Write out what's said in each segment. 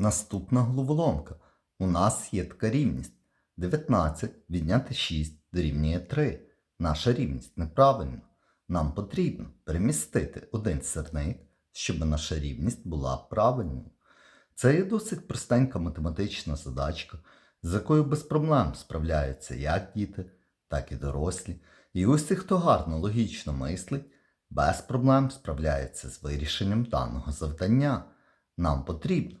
Наступна головоломка. У нас є така рівність. 19 відняти 6 дорівнює 3. Наша рівність неправильна. Нам потрібно перемістити один сирник, щоб наша рівність була правильною. Це є досить простенька математична задачка, з якою без проблем справляються як діти, так і дорослі. І усі, хто гарно логічно мислить, без проблем справляється з вирішенням даного завдання. Нам потрібно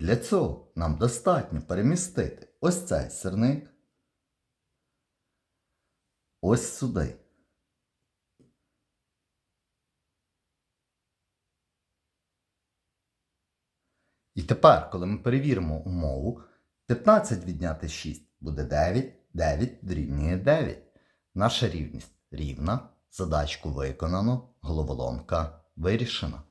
Для цього нам достатньо перемістити ось цей сирник ось сюди. І тепер, коли ми перевіримо умову, 15 відняти 6 буде 9, 9 дорівнює 9. Наша рівність рівна, задачку виконано, головоломка вирішена.